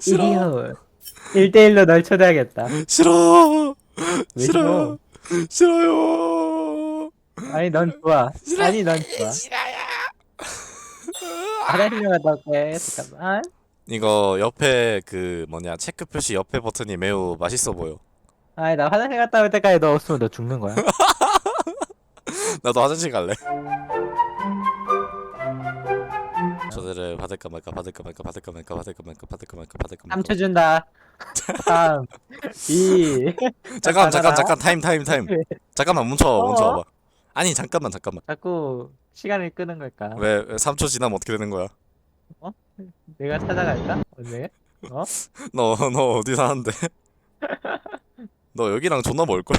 싫어. 이리요. 1대1로 널 초대하겠다. 싫어. 왜 싫어. 싫어요. 아니 넌 좋아. 싫어. 아니 넌 좋아. 싫어요. 화장실 갔다 올게. 잠깐만. 이거 옆에 그 뭐냐 체크 표시 옆에 버튼이 매우 맛있어 보여. 아니 나 화장실 갔다 올 때까지 너 없으면 너 죽는 거야. 나도 화장실 갈래. 초대를 받을까 말까 받을까 말까 받을까 말까 받을까 말까 받을까 말까 받을까 말까. 3초 준다. 3, 2. 잠깐 잠깐. 잠깐 타임 타임 타임. 잠깐만 멈춰 어? 멈춰 봐봐. 아니 잠깐만 잠깐만. 자꾸 시간을 끄는 걸까? 왜, 왜 3초 지나면 어떻게 되는 거야? 내가 찾아갈까? 언제? 너너 어디 사는데? 너 여기랑 존나 멀걸?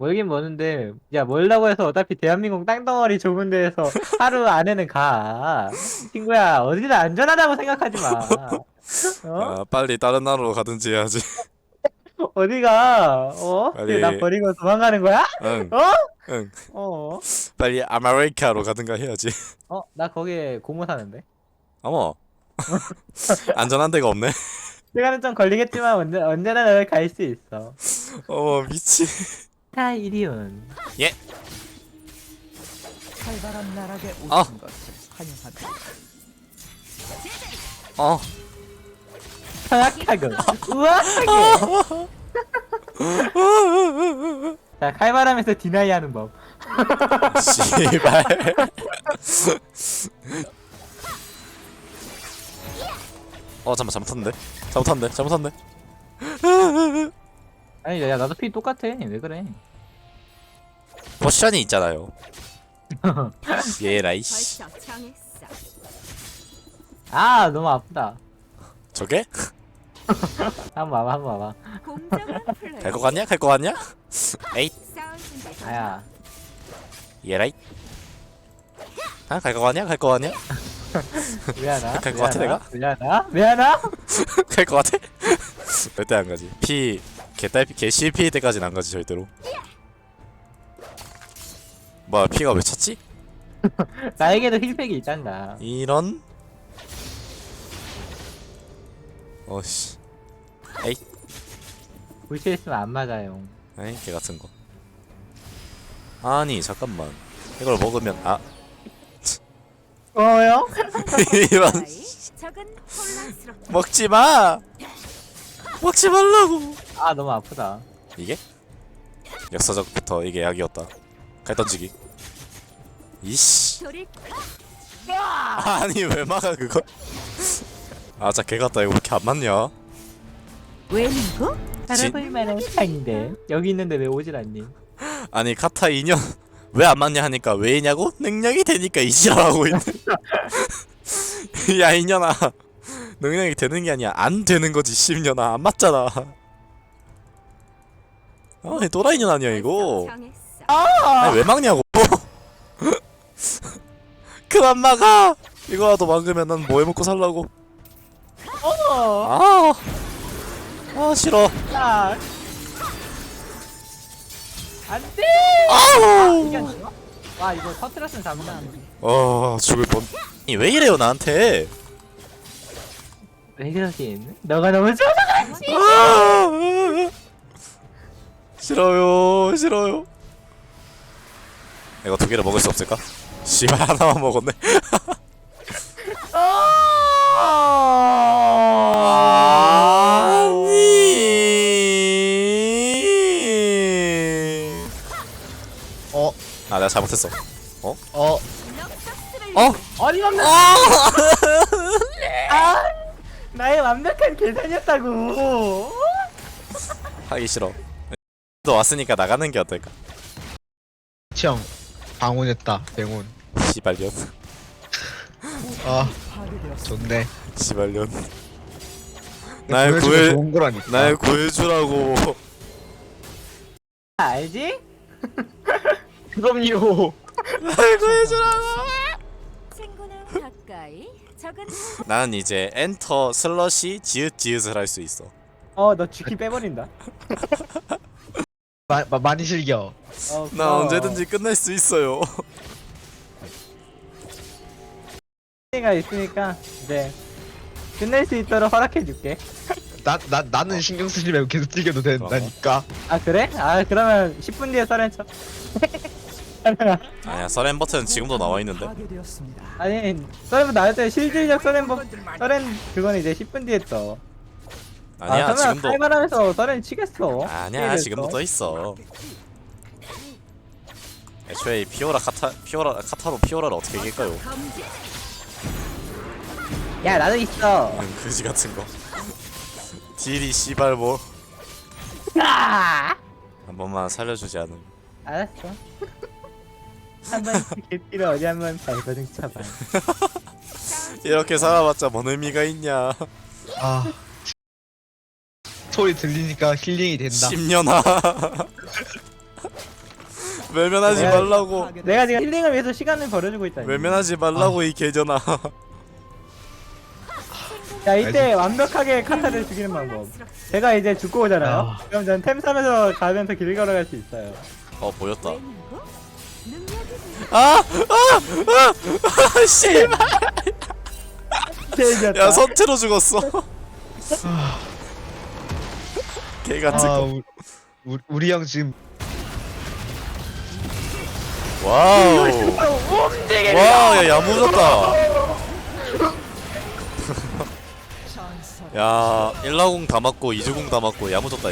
멀긴 머는데 야 멀다고 해서 어차피 대한민국 땅덩어리 좁은 데에서 하루 안에는 가. 친구야 어디나 안전하다고 생각하지 마. 어? 아, 빨리 다른 나라로 가든지 해야지. 어디가? 어? 빨리. 나 버리고 도망가는 거야? 응, 어? 응. 어? 빨리 아메리카로 가든가 해야지. 어? 나 거기에 고모 사는데. 어머. 안전한 데가 없네. 시간은 좀 걸리겠지만 언제, 언제나 너를 갈수 있어. 어머 미치. 자, 이리온. 활발한 나락에 오신 아. 것을 환영합니다. 어. 정확하고 우아하게. 자, 칼바람에서 디나이 하는 법. 씨발. 어 잠깐 잘못했는데. 잘못했는데. 잘못했는데. 아니, 야, 나도 피 똑같아. 왜 그래? 포션이 있잖아요. 예라이 씨. 벌써 정했어. 아, 너무 아프다. 저게? 한번 와봐, 한번 와봐. 공정한 플레이. 갈거 같냐? 갈거 같냐? 에잇. 싸울 준비. 아야. 예라이. 아, 갈거 같냐? 갈거 같냐? 미안하. 갈것 같아, 내가? 미안하? 미안하? 갈거 같아? 절대 안 가지. 피 개딸피 개 CP 때까지는 안 가지 절대로. 뭐야 피가 왜 찼지? 나에게도 힐팩이 있단다. 이런. 어씨. 불치 있으면 안 맞아요. 아이 개 같은 거. 아니 잠깐만. 이걸 먹으면 아 어요? 이런 적은 혼란스럽다. 먹지 마. 먹지 말라고. 아, 너무 아프다. 이게? 역사적부터 이게 약이었다. 갈 던지기. 이씨. 돌이 아니 왜 막아 그거? 아 자 개 같다 이거 왜 이렇게 안 맞냐? 웬고? 살아볼 만한 상인데 여기 있는데 왜 오질 않니? 아니 카타 2년 왜안 맞냐 하니까 왜냐고? 능력이 되니까 이지라고 있네. 야 이년아 능력이 되는 게 아니야 안 되는 거지 10년아 안 맞잖아. 아 이 또라이 년 아니야 이거. 아니 왜 막냐고. 그만 막아. 이거라도 막으면 난 뭐 해먹고 살라고. 어, 아, 아 싫어. 야, 안 돼. 아우. 이게 안 돼요? 와 이거 터트렸으면 잡는다. 어 죽을 뻔. 아니, 왜 이래요 나한테? 왜 그러긴? 너가 너무 좋아. 아, 싫어요, 싫어요. 이거 두 개를 먹을 수 없을까? 씨발 하나만 먹었네. 아니. 어, 아 내가 잘못했어. 어, 넉석수를 어? 어림없는. 아! 아, 나의 완벽한 계산이었다고. 하기 싫어. 또 왔으니까 나가는 게 어떨까? 형 방문했다, 병원. 씨발년, 아. 좋네. 씨발년. 날 보여주면 구해, 좋은 거라니까. 날 구해주라고. 알지? 그럼요. 날 구해주라고. 친구는 가까이. 적은 나는 이제 엔터 슬러시 지읒 지읒을 할 수 있어. 어, 너 쥐키 빼버린다. 마, 마, 많이 즐겨. 어, 나. 언제든지 끝낼 수 있어요. 가 있으니까 이제 끝낼 수 있도록 허락해 줄게. 나, 나, 나는 신경 쓰지 말고 계속 즐겨도 된다니까. 아 그래? 아 그러면 10분 뒤에 썰렌 쳐. 아니야 서렌 버튼 지금도 나와 있는데. 아니 썰렌 나올 때 실질적 썰렌 버 썰렌 그거는 이제 10분 뒤에 떠. 아니야 아, 지금도 칼바람에서 썰렌 치겠어. 아니야 게임에서. 지금도 떠 있어 애초에 피오라 카타 피오라 카타로 피오라를 어떻게 이길까요? 야 나도 있어. 음, 그지 같은 거 딜이 씨발 뭐한 아! 번만 살려주지 않음 알았어. 한 번씩 개피를 어디 한번 발버둥 쳐봐. 이렇게 살아봤자 뭔 의미가 있냐 아. 소리 들리니까 힐링이 된다. 10년아 외면하지 내가- 말라고 내가 지금 힐링을 위해서 시간을 벌어주고 있다. 외면하지 말라고 이 개전아 자 이때 완벽하게 카타를 죽이는 방법. 제가 이제 죽고 오잖아요. 아. 그럼 전템 사면서 가면서 길 걸어갈 수 있어요. 어 보였다 능력이 아! 아! 아! 씨발 제이졌다. 야 선체로 죽었어 개 같은 아, 거. 우, 우, 우리 형 지금 와우. 와 야 야무졌다. 전설. 야 1라공 다 맞고 2주공 다 맞고 야무졌다 이거